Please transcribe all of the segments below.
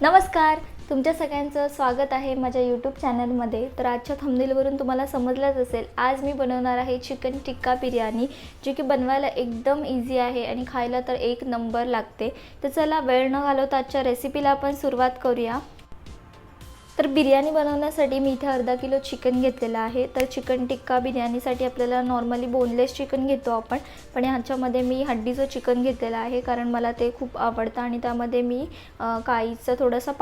नमस्कार. तुमच्या सगळ्यांचं स्वागत आहे माझ्या यूट्यूब चॅनलमध्ये तर आजच्या थंबनेलवरून तुम्हाला समजलंच असेल आज मी बनवणार आहे चिकन टिक्का बिर्याणी जी की बनवायला एकदम इझी आहे आणि खायला तर एक नंबर लागते. तर चला वेळ न घालवता आजच्या रेसिपीला आपण सुरुवात करूया. तर बिर्याणी बनवण्यासाठी मी इथे अर्धा किलो चिकन घेतलेलं आहे. तर चिकन टिक्का बिर्याणीसाठी आपल्याला नॉर्मली बोनलेस चिकन घेतो आपण. पण ह्याच्यामध्ये मी हड्डीचं चिकन घेतलेलं आहे कारण मला ते खूप आवडतं आणि त्यामध्ये मी अ, थोडासा थोडंसं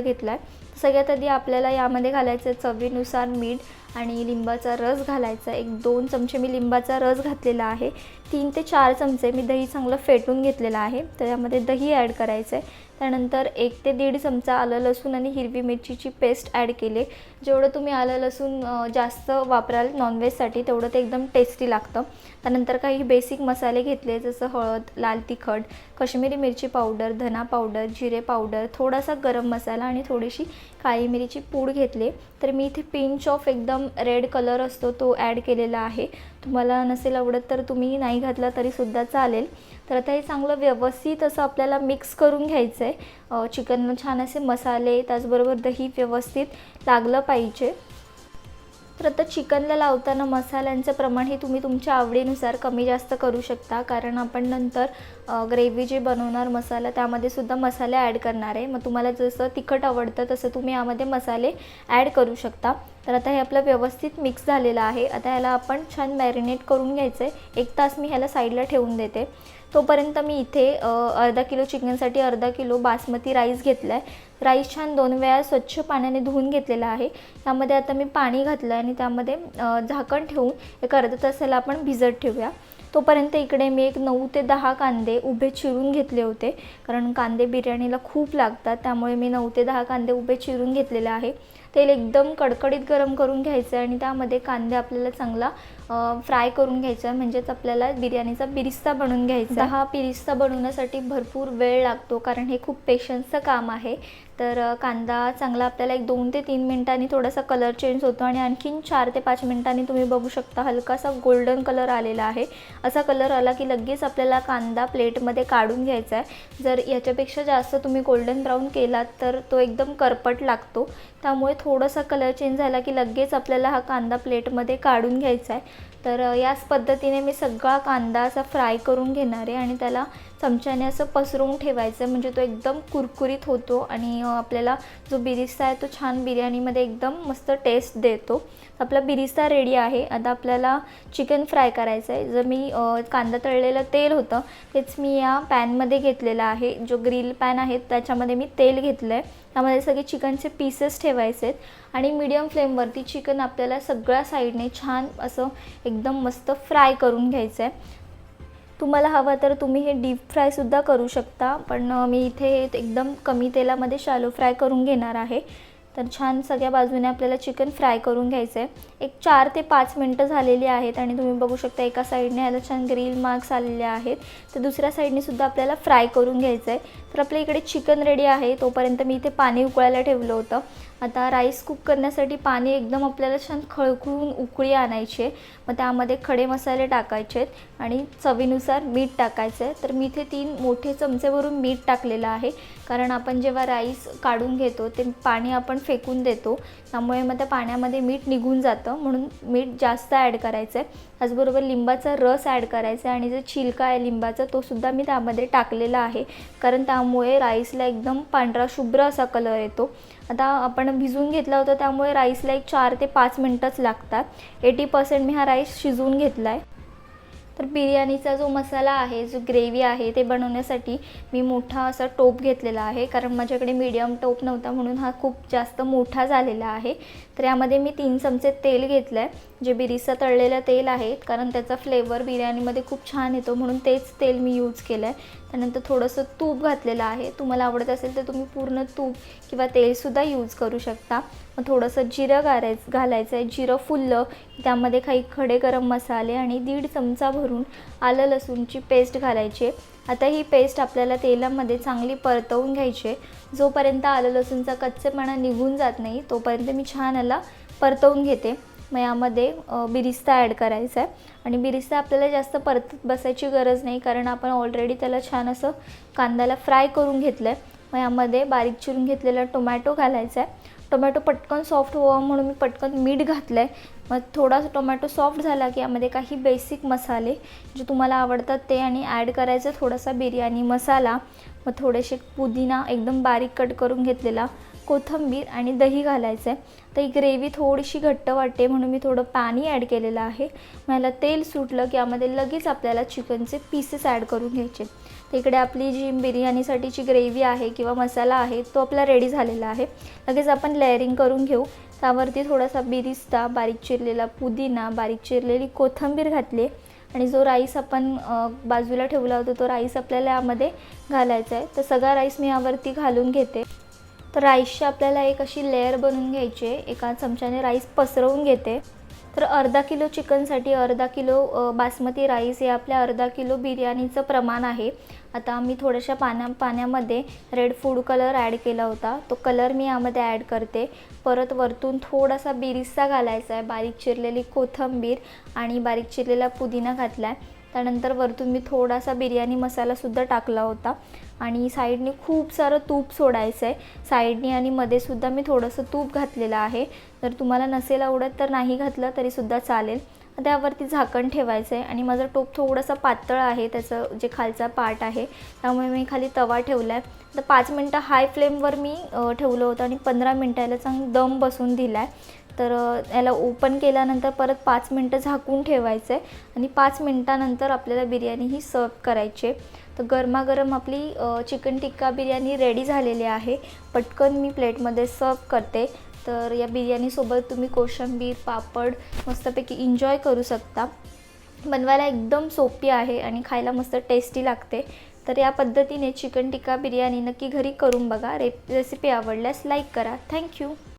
घेतला आहे सगळ्यात आधी आपल्याला यामध्ये घालायचं आहे चवीनुसार मीठ आणि लिंबाचा रस घालायचा एक दोन चमचे मी लिंबाचा रस घातलेला आहे. तीन ते चार चमचे मी दही चांगलं फेटून घेतलेलं आहे. तर यामध्ये दही ॲड करायचं आहे. त्यानंतर एक ते दीड चमचा आलं लसूण आणि हिरवी मिरचीची पेस्ट ॲड केली. जेवढं तुम्ही आलं लसूण जास्त वापराल नॉनव्हेजसाठी तेवढं ते एकदम टेस्टी लागतं. त्यानंतर काही बेसिक मसाले घेतले जसं हळद लाल तिखट कश्मीरी मिरची पावडर धना पावडर जिरे पावडर थोडासा गरम मसाला आणि थोडीशी काळी मिरीची पूड घेतले. तर मी इथे पिंच ऑफ एकदम रेड कलर असतो तो ॲड केलेला आहे. तुम्हाला नसेल आवडत तर तुम्ही नाही घातला तरीसुद्धा चालेल. तर आता हे चांगलं व्यवस्थित असं आपल्याला मिक्स करून घ्यायचं आहे चिकनला छान असे मसाले त्याचबरोबर दही व्यवस्थित लागलं पाहिजे. तर आता चिकनला लावताना मसाल्यांचं प्रमाण हे तुम्ही तुमच्या आवडीनुसार कमी जास्त करू शकता. कारण आपण नंतर ग्रेव्ही जे बनवणार मसाला त्यामध्ये सुद्धा मसाले ॲड करणार आहे. मग तुम्हाला जसं तिखट आवडतं तसं तुम्ही यामध्ये मसाले ॲड करू शकता. तर आता हे आपलं व्यवस्थित मिक्स झालेलं आहे. आता ह्याला आपण छान मॅरिनेट करून घ्यायचं आहे एक तास मी ह्याला साईडला ठेवून देते. तोपर्यंत मी इथे अर्धा किलो चिकनसाठी अर्धा किलो बासमती राईस घेतला आहे राईस छान दोन वेळा स्वच्छ पाण्याने धुवून घेतलेला आहे. त्यामध्ये आता मी पाणी घातलं आहे आणि त्यामध्ये झाकण ठेवून एक अर्धा तासाला आपण भिजत ठेवूया. तोपर्यंत इकडे मी एक नऊ ते दहा कांदे उभे चिरून घेतले होते. कारण कांदे बिर्याणीला खूप लागतात त्यामुळे मी नऊ ते दहा कांदे उभे चिरून घेतलेले आहे. तेल एकदम कडकडीत गरम करून घ्यायचं आहे आणि त्यामध्ये कांदे आपल्याला चांगला फ्राय करून घ्यायचा आहे. म्हणजेच आपल्याला बिर्याणीचा बिरिस्ता बनवून घ्यायचा हा बिरिस्ता बनवण्यासाठी भरपूर वेळ लागतो कारण हे खूप पेशन्सचं काम आहे. तर कांदा चांगला आपल्याला एक दोन ते तीन मिनटांनी थोडासा कलर चेंज होतो आणि आणखीन चार ते पाच मिनटांनी तुम्ही बघू शकता हलकासा गोल्डन कलर आलेला आहे. असा कलर आला की लगेच आपल्याला कांदा प्लेटमध्ये काढून घ्यायचा आहे. जर याच्यापेक्षा जास्त तुम्ही गोल्डन ब्राऊन केलात तर तो एकदम करपट लागतो. त्यामुळे थोडासा कलर चेंज झाला की लगेच आपल्याला हा कांदा प्लेटमध्ये काढून घ्यायचा आहे. तर याच पद्धतीने मी सगळा कांदा असा फ्राय करून घेणार आहे आणि त्याला चमच्याने असं पसरवून ठेवायचं म्हणजे तो एकदम कुरकुरीत होतो आणि आपल्याला जो बिरिस्ता आहे तो छान बिर्याणीमध्ये एकदम मस्त टेस्ट देतो. आपला बिरिस्ता रेडी आहे. आता आपल्याला चिकन फ्राय करायचं आहे. जर मी कांदा तळलेलं तेल होतं तेच मी या पॅनमध्ये घेतलेलं आहे. जो ग्रिल पॅन आहे त्याच्यामध्ये मी तेल घेतलं आहे त्यामध्ये सगळे चिकनचे पीसेस ठेवायचे आहेत. आणि मीडियम फ्लेमवरती चिकन आपल्याला सगळ्या साईडने छान असं एकदम मस्त फ्राय करून घ्यायचं आहे तुम्हाला हवं तर तुम्ही हे डीप फ्रायसुद्धा करू शकता पण मी इथे एकदम कमी तेलामध्ये शालो फ्राय करून घेणार आहे. तर छान सगळ्या बाजूने आपल्याला चिकन फ्राय करून घ्यायचं आहे एक चार ते पाच मिनटं झालेली आहेत आणि तुम्ही बघू शकता एका साईडने याला छान ग्रील मार्क्स आलेले आहेत. तर दुसऱ्या साईडने सुद्धा आपल्याला फ्राय करून घ्यायचं आहे तर आपल्या इकडे चिकन रेडी आहे. तोपर्यंत मी इथे पाणी उकळायला ठेवलं होतं. आता राईस कुक करण्यासाठी पाणी एकदम आपल्याला छान खळखळून उकळी आणायची आहे. मग त्यामध्ये खडे मसाले टाकायचे आहेत आणि चवीनुसार मीठ टाकायचं आहे. तर मी इथे तीन मोठे चमचे भरून मीठ टाकलेलं आहे. कारण आपण जेव्हा राईस काढून घेतो ते पाणी आपण फेकून देतो. त्यामुळे मग त्या पाण्यामध्ये मीठ निघून जातं. म्हणून मीठ जास्त ॲड करायचं आहे. त्याचबरोबर लिंबाचा रस ॲड करायचा आहे. आणि जो छिलका आहे लिंबाचा तो सुद्धा मी त्यामध्ये टाकलेला आहे. कारण त्या त्यामुळे राईसला एकदम पांढरा शुभ्र असा कलर येतो. आता आपण भिजवून घेतला होता त्यामुळे राईसला एक चार ते पाच मिनटंच लागतात. एटी पर्सेंट मी हा राईस शिजवून घेतला आहे तर बिर्याणीचा जो मसाला आहे जो ग्रेव्ही आहे ते बनवण्यासाठी मी मोठा असा टोप घेतलेला आहे. कारण माझ्याकडे मीडियम टोप नव्हता म्हणून हा खूप जास्त मोठा झालेला आहे. तर यामध्ये मी तीन चमचे तेल घेतलं आहे जे बिरिस्ता तळलेलं तेल आहे कारण त्याचा फ्लेवर बिर्याणीमध्ये खूप छान येतो म्हणून तेच तेल मी यूज केलं आहे त्यानंतर थोडंसं तूप घातलेलं आहे. तुम्हाला आवडत असेल तर तुम्ही पूर्ण तूप किंवा तेलसुद्धा यूज करू शकता. मग थोडंसं जिरं घालायचं घालायचं आहे जिरं फुललं त्यामध्ये काही खडे गरम मसाले आणि दीड चमचा भरून आलं लसूणची पेस्ट घालायची. आता ही पेस्ट आपल्याला तेलामध्ये चांगली परतवून घ्यायची आहे. जोपर्यंत आलं लसूणचा कच्चेपणा निघून जात नाही तोपर्यंत मी छान याला परतवून घेते. मग यामध्ये बिरिस्ता ॲड करायचा आहे. आणि बिरिस्ता आपल्याला जास्त परतत बसायची गरज नाही कारण आपण ऑलरेडी त्याला छान असं कांद्याला फ्राय करून घेतलं आहे मग यामध्ये बारीक चिरून घेतलेला टोमॅटो घालायचा आहे. टोमॅटो पटकन सॉफ्ट व्हावं म्हणून मी पटकन मीठ घातलं आहे मग थोडासा टोमॅटो सॉफ्ट झाला की यामध्ये काही बेसिक मसाले जे तुम्हाला आवडतात ते आणि ॲड करायचं थोडासा बिर्याणी मसाला. मग थोडेसे पुदिना एकदम बारीक कट करून घेतलेला. कोथिंबीर आणि दही घालायचं आहे तर ही ग्रेव्ही थोडीशी घट्ट वाटते म्हणून मी थोडं पाणी ॲड केलेलं आहे. मला तेल सुटलं की यामध्ये लगेच आपल्याला चिकनचे पीसेस ॲड करून घ्यायचे. तर इकडे आपली जी बिर्याणीसाठीची ग्रेव्ही आहे किंवा मसाला आहे तो आपला रेडी झालेला आहे. लगेच आपण लेअरिंग करून घेऊ. त्यावरती थोडासा बिरिस्ता बारीक चिरलेला पुदिना बारीक चिरलेली कोथिंबीर घातली आणि जो राईस आपण बाजूला ठेवला होता तो राईस आपल्याला यामध्ये घालायचा आहे. तर सगळा राईस मी यावरती घालून घेते. तर राईसची आपल्याला एक अशी लेअर बनवून घ्यायची आहे. एका चमच्याने राईस पसरवून घेते. तर अर्धा किलो चिकनसाठी अर्धा किलो बासमती राईस हे आपल्या अर्धा किलो बिर्याणीचं प्रमाण आहे. आता मी थोड्याशा पाण्या पाण्यामध्ये रेड फूड कलर ॲड केला होता. तो कलर मी यामध्ये ॲड करते. परत वरतून थोडासा बिरिस्सा घालायचा आहे. बारीक चिरलेली कोथिंबीर आणि बारीक चिरलेला पुदिना घातला आहे त्यानंतर वरतून मी थोडासा बिर्याणी मसालासुद्धा टाकला होता. आणि साईडने खूप सारं तूप सोडायचं आहे. साईडने आणि मध्येसुद्धा मी थोडंसं तूप घातलेलं आहे. जर तुम्हाला नसेल आवडत तर नाही घातलं तरीसुद्धा चालेल. त्यावरती झाकण ठेवायचं आहे आणि माझं टोप थोडंसं पातळ आहे. त्याचं जे खालचा पार्ट आहे त्यामुळे मी खाली तवा ठेवला आहे तर पाच मिनटं हाय फ्लेमवर मी ठेवलं होतं आणि पंधरा मिनटाला चांगलं दम बसून दिला आहे तर याला ओपन केल्यानंतर परत पाच मिनटं झाकून ठेवायचं आहे आणि पाच मिनटानंतर आपल्याला बिर्याणी ही सर्व करायची आहे. तर गरमागरम आपली चिकन टिक्का बिर्याणी रेडी झालेली आहे. पटकन मी प्लेटमध्ये सर्व करते. तर या बिर्याणीसोबत तुम्ही कोशिंबीर पापड मस्तपैकी एन्जॉय करू शकता. बनवायला एकदम सोपी आहे आणि खायला मस्त टेस्टी लागते. तर या पद्धतीने चिकन टिक्का बिर्याणी नक्की घरी करून बघा. रे रेसिपी आवडल्यास लाईक करा. Thank you